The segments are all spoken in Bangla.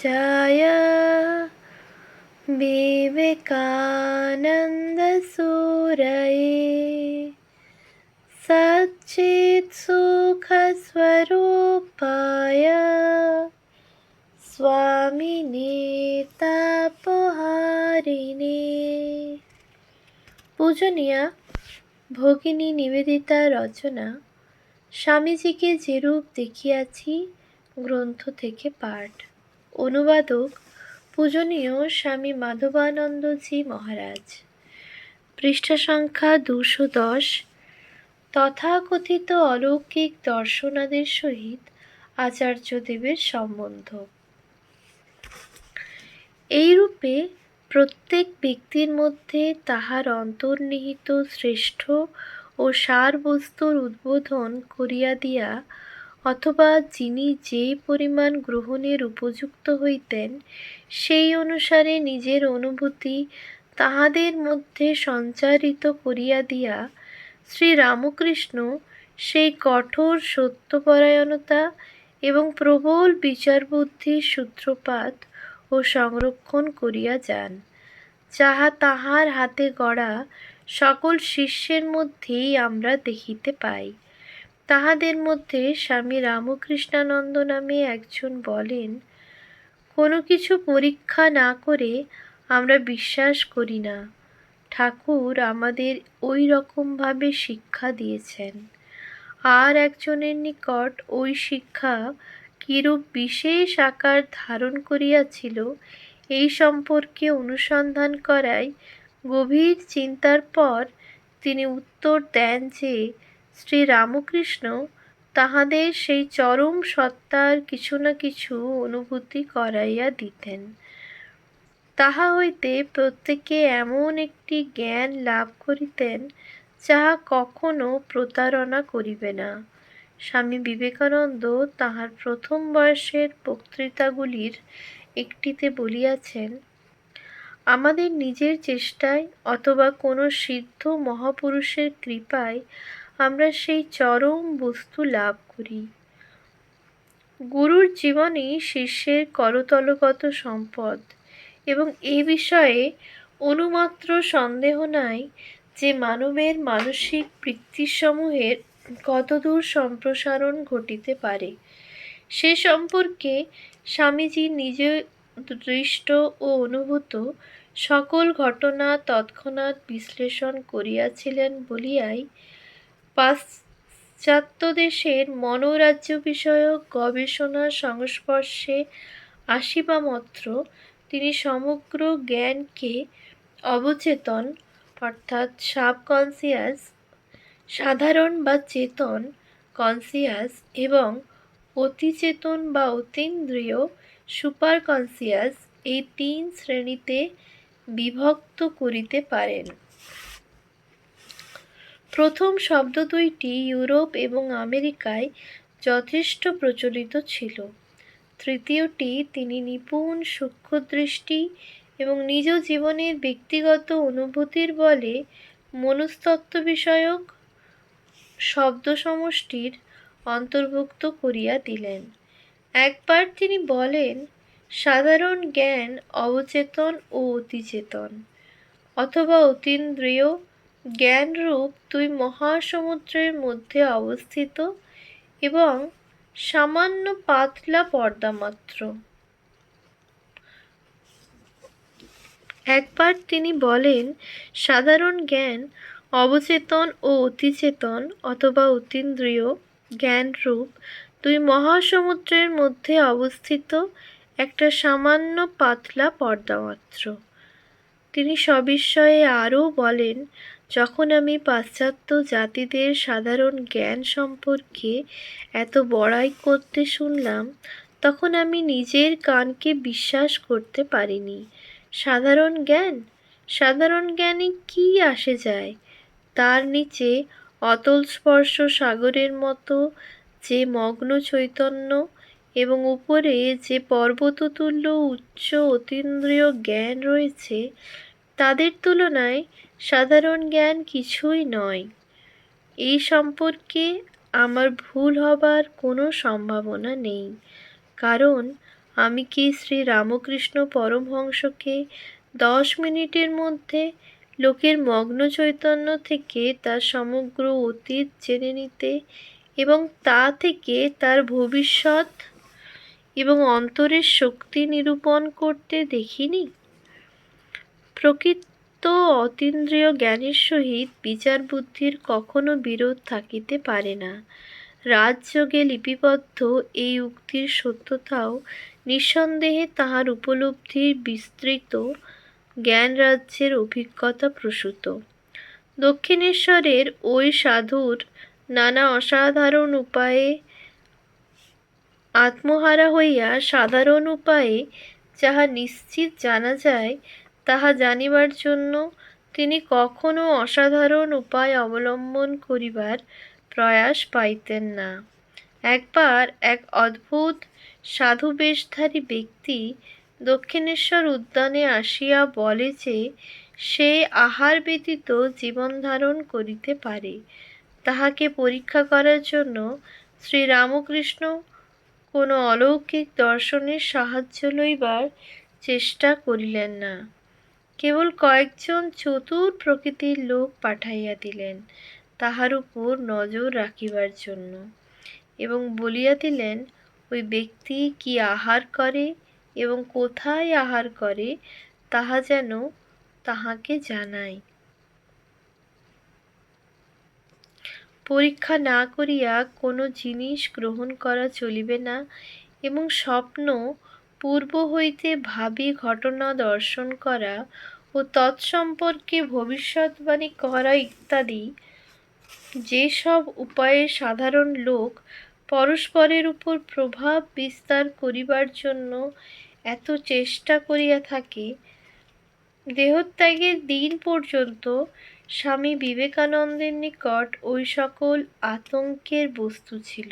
पूजाय विवेकानन्दसूरये सच्चित्सुखस्वरूपाय স্বামিনে তাপহারিণে পূজনীয়া ভগিনী নিবেদিতা রচনা স্বামীজিকে যেরূপ দেখিয়াছি গ্রন্থ থেকে পাঠ অনুবাদক পূজনীয় স্বামী মাধবানন্দজি মহারাজ। পৃষ্ঠা সংখ্যা দুশো দশ। তথাকথিত অলৌকিক দর্শনাদের সহিত আচার্যদেবের সম্বন্ধ। এইরূপে প্রত্যেক ব্যক্তির মধ্যে তাহার অন্তর্নিহিত শ্রেষ্ঠ ও সার বস্তুর উদ্বোধন করিয়া দিয়া অথবা যিনি যে পরিমাণ গ্রহণের উপযুক্ত হইতেন, সেই অনুসারে নিজের অনুভূতি তাহাদের মধ্যে সঞ্চারিত করিয়া দিয়া শ্রী রামকৃষ্ণ সেই কঠোর সত্যপরায়ণতা এবং প্রবল বিচারবুদ্ধির সূত্রপাত ও সংরক্ষণ করিয়া যান, যাহা তাহার হাতে গড়া সকল শিষ্যের মধ্যেই আমরা দেখিতে পাই। তাহাদের মধ্যে স্বামী রামকৃষ্ণানন্দ নামে একজন বলেন, কোনো কিছু পরীক্ষা না করে আমরা বিশ্বাস করি না। ঠাকুর আমাদের ওই রকমভাবে শিক্ষা দিয়েছেন। আর একজনের নিকট ওই শিক্ষা কিরূপ বিশেষ আকার ধারণ করিয়াছিল, এই সম্পর্কে অনুসন্ধান করায় গভীর চিন্তার পর তিনি উত্তর দেন যে শ্রী রামকৃষ্ণ তাহাদের সেই চরম সত্তার কিছু না কিছু অনুভূতি করাইয়া দিতেন। তাহা হইতে প্রত্যেকে এমন একটি জ্ঞান লাভ করিতেন, যাহা কখনো প্রতারণা করিবে না। স্বামী বিবেকানন্দ তাহার প্রথম বয়সের বক্তৃতাগুলির একটিতে বলিয়াছেন, আমাদের নিজের চেষ্টায় অথবা কোনো সিদ্ধ মহাপুরুষের কৃপায় আমরা সেই চরম বস্তু লাভ করি। গুরুর জীবনই শিষ্যের করতলগত সম্পদ এবং এ বিষয়ে অনুমাত্র সন্দেহ নাই যে মানবের মানসিক বৃত্তিসমূহের কতদূর সম্প্রসারণ ঘটিতে পারে। সে সম্পর্কে স্বামীজি নিজে দৃষ্ট ও অনুভূত সকল ঘটনা তৎক্ষণাৎ বিশ্লেষণ করিয়াছিলেন বলিয়াই পাশ্চাত্য দেশের মনোরাজ্য বিষয়ক গবেষণার সংস্পর্শে আসিবামাত্র তিনি সমগ্র জ্ঞানকে অবচেতন, অর্থাৎ সাবকনসিয়াস, সাধারণ বা চেতন, কনসিয়াস এবং অতিচেতন বা অতীন্দ্রিয় সুপার কনসিয়াস এই তিন শ্রেণীতে বিভক্ত করিতে পারেন। প্রথম শব্দ দুইটি ইউরোপ এবং আমেরিকায় যথেষ্ট প্রচলিত ছিল। তৃতীয়টি, তিনি নিপুণ, সূক্ষ্মদৃষ্টি এবং নিজ জীবনের ব্যক্তিগত অনুভূতির বলে মনস্তত্ত্ব বিষয়ক শব্দ সমষ্টির অন্তর্ভুক্ত করিয়া দিলেন। একবার তিনি বলেন, সাধারণ জ্ঞান অবচেতন ও অতিচেতন, অথবা অতীন্দ্রিয় জ্ঞানরূপ দুই মহাসমুদ্রের মধ্যে অবস্থিত এবং সামান্য পাতলা পর্দা মাত্র। একবার তিনি বলেন, সাধারণ জ্ঞান, অবচেতন ও অতিচেতন অথবা অতীন্দ্রিয় জ্ঞানরূপ দুই মহাসমুদ্রের মধ্যে অবস্থিত একটা সামান্য পাতলা পর্দা মাত্র। তিনি সবিস্ময়ে আরও বলেন যখন আমি পাশ্চাত্য জাতিদের সাধারণ জ্ঞান সম্পর্কে এত বড়াই করতে শুনলাম, তখন আমি নিজের কানকে বিশ্বাস করতে পারিনি। সাধারণ জ্ঞান? সাধারণ জ্ঞানে কী আসে যায়? তার নিচে অতল স্পর্শ সাগরের মতো যে মগ্ন চৈতন্য এবং উপরে যে পর্বততুল্য উচ্চ অতীন্দ্রিয় জ্ঞান রয়েছে, তাদের তুলনায় সাধারণ জ্ঞান কিছুই নয়। এই সম্পর্কে আমার ভুল হবার কোনো সম্ভাবনা নেই। কারণ, আমি কি শ্রী রামকৃষ্ণ পরমহংসকে দশ মিনিটের মধ্যে লোকের মগ্ন চৈতন্য থেকে তার সমগ্র অতীত জেনে নিতে এবং তা থেকে তার ভবিষ্যৎ এবং অন্তরের শক্তি নিরূপণ করতে দেখিনি? প্রকৃত অতীন্দ্রিয় জ্ঞানের সহিত বিচার বুদ্ধির কখনো বিরোধ থাকিতে পারে না। রাজযোগে লিপিবদ্ধ এই উক্তির সত্যতাও নিঃসন্দেহে তাহার উপলব্ধির বিস্তৃত জ্ঞান রাজ্যের অভিজ্ঞতা প্রসূত। দক্ষিণেশ্বরের ওই সাধুর নানা অসাধারণ উপায়ে আত্মহারা হইয়া সাধারণ উপায়ে যাহা নিশ্চিত জানা যায় তাহা জানিবার জন্য তিনি কখনো অসাধারণ উপায় অবলম্বন করিবার প্রয়াস পাইতেন না। একবার এক অদ্ভুত সাধুবেশধারী ব্যক্তি দক্ষিণেশ্বর উদ্যানে আসিয়া বলে যে, সে আহার ব্যতীত জীবন ধারণ করিতে পারে। তাহাকে পরীক্ষা করার জন্য শ্রীরামকৃষ্ণ কোনো অলৌকিক দর্শনের সাহায্য লইবার চেষ্টা করিলেন না। কেবল কয়েকজন চতুর প্রকৃতির লোক পাঠাইয়া দিলেন, তাহার উপর নজর রাখিবার জন্য। এবং বলিয়া দিলেন, ওই ব্যক্তি কি আহার করে এবং কোথায় আহার করে, তাহা যেন তাহাকে জানাই পরীক্ষা না করিয়া কোনো জিনিস গ্রহণ করা চলিবে না এবং স্বপ্ন পূর্ব হইতে ভাবি ঘটনা দর্শন করা ও তৎসম্পর্কে ভবিষ্যৎবাণী করা ইত্যাদি, যেসব উপায়ে সাধারণ লোক পরস্পরের উপর প্রভাব বিস্তার করিবার জন্য এত চেষ্টা করিয়া থাকে, দেহত্যাগের দিন পর্যন্ত স্বামী বিবেকানন্দের নিকট ওই সকল আতঙ্কের বস্তু ছিল।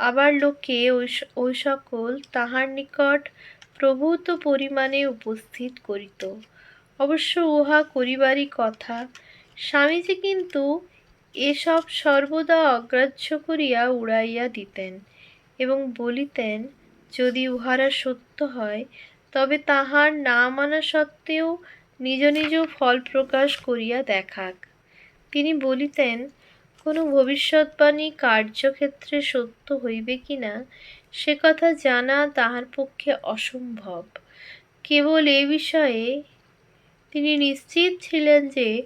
আবার লোকে ওই সকল তাহার নিকট প্রভূত পরিমাণে উপস্থিত করিত। অবশ্য উহা করিবারই কথা। স্বামীজি কিন্তু এসব সর্বদা অগ্রাহ্য করিয়া উড়াইয়া দিতেন এবং বলিতেন, যদি উহারা সত্য হয়, তবে তাহার না মানা সত্ত্বেও নিজ নিজ ফল প্রকাশ করিয়া দেখাক। তিনি বলিতেন কোনো ভবিষ্যৎবাণী কার্যক্ষেত্রে সত্য হইবে কি না সে কথা জানা তাহার পক্ষে অসম্ভব। কেবল এ বিষয়ে তিনি নিশ্চিত ছিলেন যে,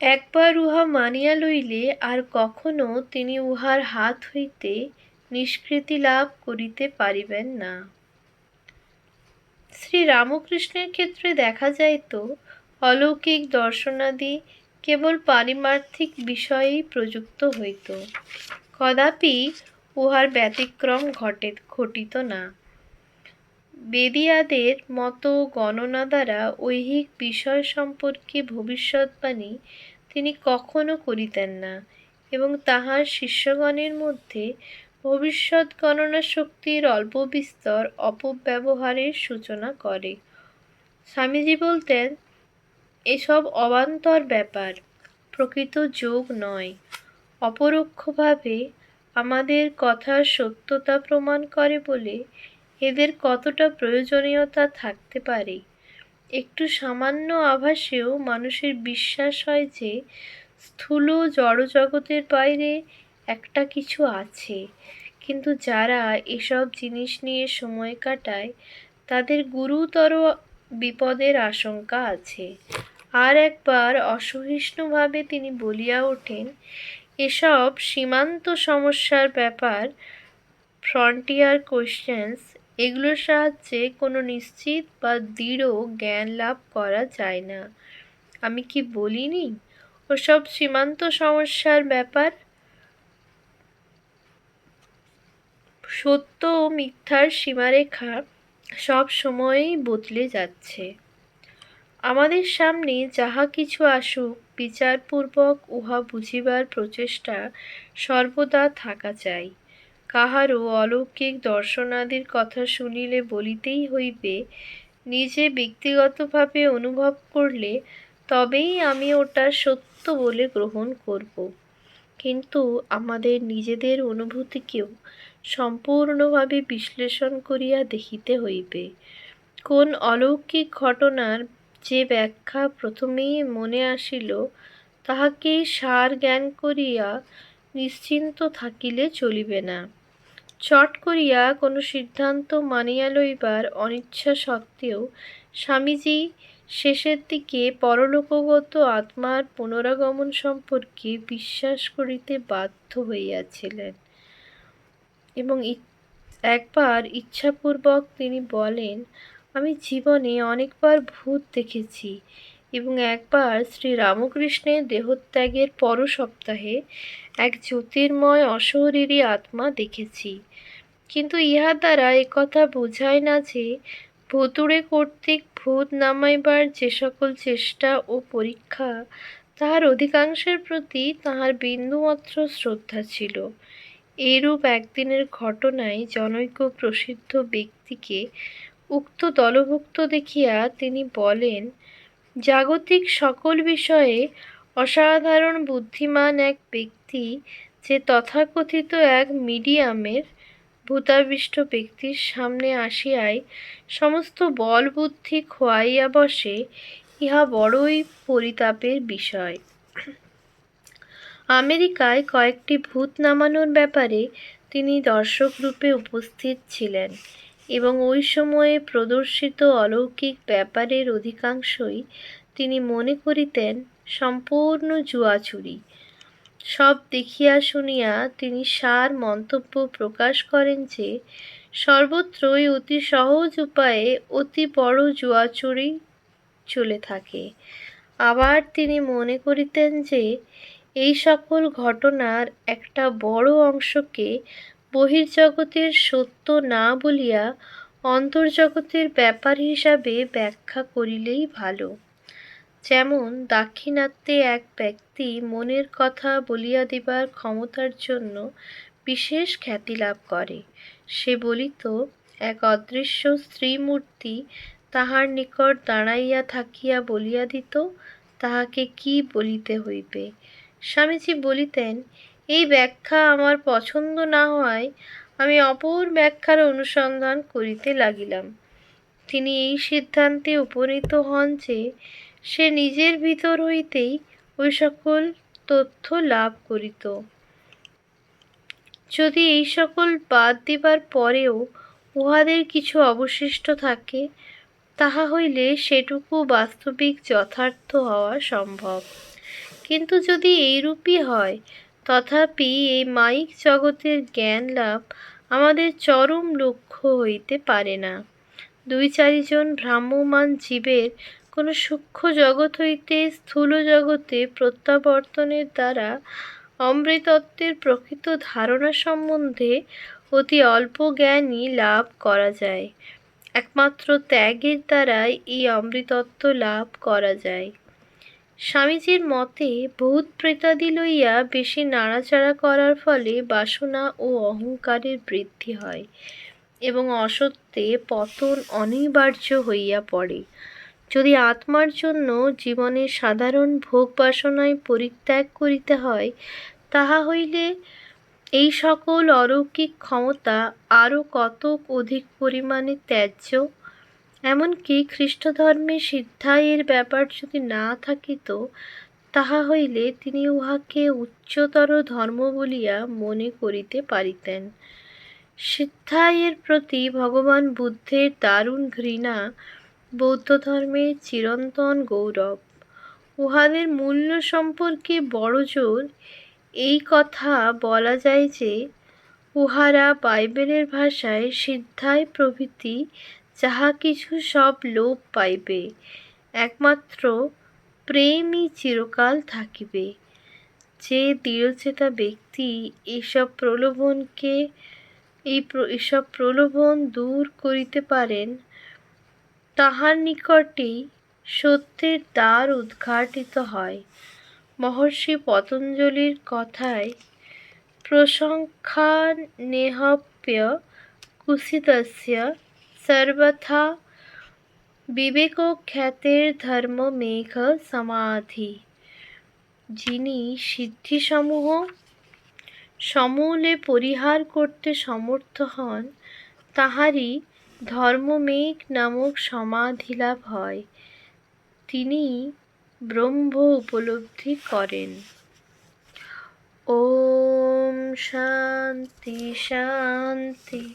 একবার উহা মানিয়া লইলে আর কখনো তিনি উহার হাত হইতে নিষ্কৃতি লাভ করিতে পারিবেন না। শ্রী রামকৃষ্ণের ক্ষেত্রে দেখা যাইত, অলৌকিক দর্শনাদি কেবল পারিমার্থিক বিষয়েই প্রযুক্ত হইত। কদাপি উহার ব্যতিক্রম ঘটে, ঘটিত না। বেদিয়াদের মতো গণনা দ্বারা ঐহিক বিষয় সম্পর্কে ভবিষ্যৎবাণী তিনি কখনো করিতেন না এবং তাহার শিষ্যগণের মধ্যে ভবিষ্যৎ গণনা শক্তির অল্প বিস্তর অপব্যবহারের সূচনা করে। স্বামীজি বলতেন এসব অবান্তর ব্যাপার, প্রকৃত যোগ নয়। অপরোক্ষভাবে আমাদের কথার সত্যতা প্রমাণ করে বলে এদের কতটা প্রয়োজনীয়তা থাকতে পারে। একটু সামান্য আভাসেও মানুষের বিশ্বাস হয় যে, স্থূল জড়জগতের বাইরে একটা কিছু আছে। কিন্তু যারা এসব জিনিস নিয়ে সময় কাটায়, তাদের গুরুতর বিপদের আশঙ্কা আছে। আর একবার অসহিষ্ণুভাবে তিনি বলিয়া ওঠেন, এসব সীমান্ত সমস্যার ব্যাপার, ফ্রন্টিয়ার কোয়েশ্চেন্স, এগুলোর সাহায্যে কোনো নিশ্চিত বা দৃঢ় জ্ঞান লাভ করা যায় না। আমি কি বলিনি ওসব সীমান্ত সমস্যার ব্যাপার? সত্য ও মিথ্যার সীমারেখা সব সময়ই বদলে যাচ্ছে। আমাদের সামনে যাহা কিছু আসুক, বিচারপূর্বক উহা বুঝিবার প্রচেষ্টা সর্বদা থাকা চাই। কাহারও অলৌকিক দর্শনাদির কথা শুনিলে বলিতেই হইবে, নিজে ব্যক্তিগতভাবে অনুভব করলে তবেই আমি ওটা সত্য বলে গ্রহণ করব। কিন্তু আমাদের নিজেদের অনুভূতিকেও সম্পূর্ণভাবে বিশ্লেষণ করিয়া দেখিতে হইবে। কোন অলৌকিক ঘটনার যে ব্যাখ্যা প্রথমেই মনে আসিল তাহাকেই সার জ্ঞান করিয়া নিশ্চিন্ত থাকিলে চলিবে না। চট করিয়া কোনো সিদ্ধান্ত মানিয়া লইবার অনিচ্ছা সত্ত্বেও স্বামীজি শেষের দিকে পরলোকগত আত্মার পুনরাগমন সম্পর্কে বিশ্বাস করিতে বাধ্য হইয়াছিলেন এবং একবার ইচ্ছাপূর্বক তিনি বলেন আমি জীবনে অনেকবার ভূত দেখেছি এবং একবার শ্রী রামকৃষ্ণের দেহত্যাগের পর সপ্তাহে এক জ্যোতির্ময় অশরীরী আত্মা দেখেছি। কিন্তু ইহা দ্বারা একথা বোঝায় না যে ভুতুড়ে কর্তৃক ভূত নামাইবার যে সকল চেষ্টা ও পরীক্ষা, তাহার অধিকাংশের প্রতি তাহার বিন্দুমাত্র শ্রদ্ধা ছিল। এইরূপ একদিনের ঘটনায় জনৈক প্রসিদ্ধ ব্যক্তিকে উক্ত দলভুক্ত দেখিয়া তিনি বলেন, জাগতিক সকল বিষয়ে অসাধারণ বুদ্ধিমান এক ব্যক্তি যে তথাকথিত এক মিডিয়ামের ভূতাবিষ্ট ব্যক্তির সামনে আসিয়াই সমস্ত বল বুদ্ধি খোয়াইয়া বসে, ইহা বড়ই পরিতাপের বিষয়। আমেরিকায় কয়েকটি ভূত নামানোর ব্যাপারে তিনি দর্শকরূপে উপস্থিত ছিলেন। এবং ওই সময়ে প্রদর্শিত অলৌকিক ব্যাপারের অধিকাংশই তিনি মনে করিতেন সম্পূর্ণ জুয়াচুরি সব দেখিয়া শুনিয়া তিনি সার মন্তব্য প্রকাশ করেন যে, সর্বত্রই অতি সহজ উপায়ে অতি বড় জুয়াচুরি চলে থাকে। আবার তিনি মনে করিতেন যে, এই সকল ঘটনার একটা বড় অংশকে বহির্জগতের সত্য না বলিয়া অন্তর্জগতের ব্যাপার হিসাবে ব্যাখ্যা করিলেই ভালো। যেমন দাক্ষিণাত্যে এক ব্যক্তি মনের কথা বলিয়া দিবার ক্ষমতার জন্য বিশেষ খ্যাতি লাভ করে। সে বলিত, এক অদৃশ্য স্ত্রীমূর্তি তাহার নিকট দাঁড়াইয়া থাকিয়া বলিয়া দিত, তাহাকে কি বলিতে হইবে? স্বামীজি বলিতেন এই ব্যাখ্যা আমার পছন্দ না হওয়ায় আমি অপর ব্যাখ্যার অনুসন্ধান করিতে লাগিলাম। তিনি এই সিদ্ধান্তে উপনীত হন যে সে নিজের ভিতর হইতেই ওই সকল তথ্য লাভ করিত। যদি এই সকল বাদ দিবার পরেও উহাদের কিছু অবশিষ্ট থাকে, তাহা হইলে সেটুকু বাস্তবিক যথার্থ হওয়া সম্ভব। কিন্তু যদি এইরূপই হয় তথাপি এই মাইক জগতের জ্ঞান লাভ আমাদের চরম লক্ষ্য হইতে পারে না। দুই চারিজন ভ্রাম্যমান জীবের কোনো সূক্ষ্ম জগৎ হইতে স্থূল জগতে প্রত্যাবর্তনের দ্বারা অমৃতত্বের প্রকৃত ধারণা সম্বন্ধে অতি অল্প জ্ঞানই লাভ করা যায়। একমাত্র ত্যাগের দ্বারাই এই অমৃতত্ব লাভ করা যায়। স্বামীজির মতে ভূত প্রেতাদি লইয়া বেশি নাড়াচাড়া করার ফলে বাসনা ও অহংকারের বৃদ্ধি হয় এবং অসত্যে পতন অনিবার্য হইয়া পড়ে। যদি আত্মার জন্য জীবনের সাধারণ ভোগ বাসনায় পরিত্যাগ করিতে হয়, তাহা হইলে এই সকল অলৌকিক ক্ষমতা আরও কতক অধিক পরিমাণে ত্যায্য এমনকি খ্রিস্টধর্মে সিদ্ধায়ের ব্যাপার যদি না থাকিত, তাহা হইলে তিনি উহাকে উচ্চতর ধর্ম বলিয়া মনে করিতে পারিতেন। সিদ্ধায়ের প্রতি ভগবান বুদ্ধের দারুণ ঘৃণা বৌদ্ধ ধর্মের চিরন্তন গৌরব। উহাদের মূল্য সম্পর্কে বড় জোর এই কথা বলা যায় যে, উহারা বাইবেলের ভাষায় সিদ্ধায় প্রভৃতি যাহা কিছু সব লোপ পাইবে, একমাত্র প্রেমই চিরকাল থাকিবে। যে দৃঢ়চেতা ব্যক্তি এইসব প্রলোভনকে, এই এসব প্রলোভন দূর করিতে পারেন, তাহার নিকটেই সত্যের দ্বার উদ্ঘাটিত হয়। মহর্ষি পতঞ্জলির কথায় প্রসংখ্যানেহপ্য কুসিতস্য সর্বথা বিবেকখ্যাতের ধর্মমেঘ সমাধি। যিনি সিদ্ধিসমূহ সমূলে পরিহার করতে সমর্থ হন, তাহারই ধর্মমেঘ নামক সমাধিলাভ হয়। তিনি ব্রহ্ম উপলব্ধি করেন। ওম শান্তি শান্তি।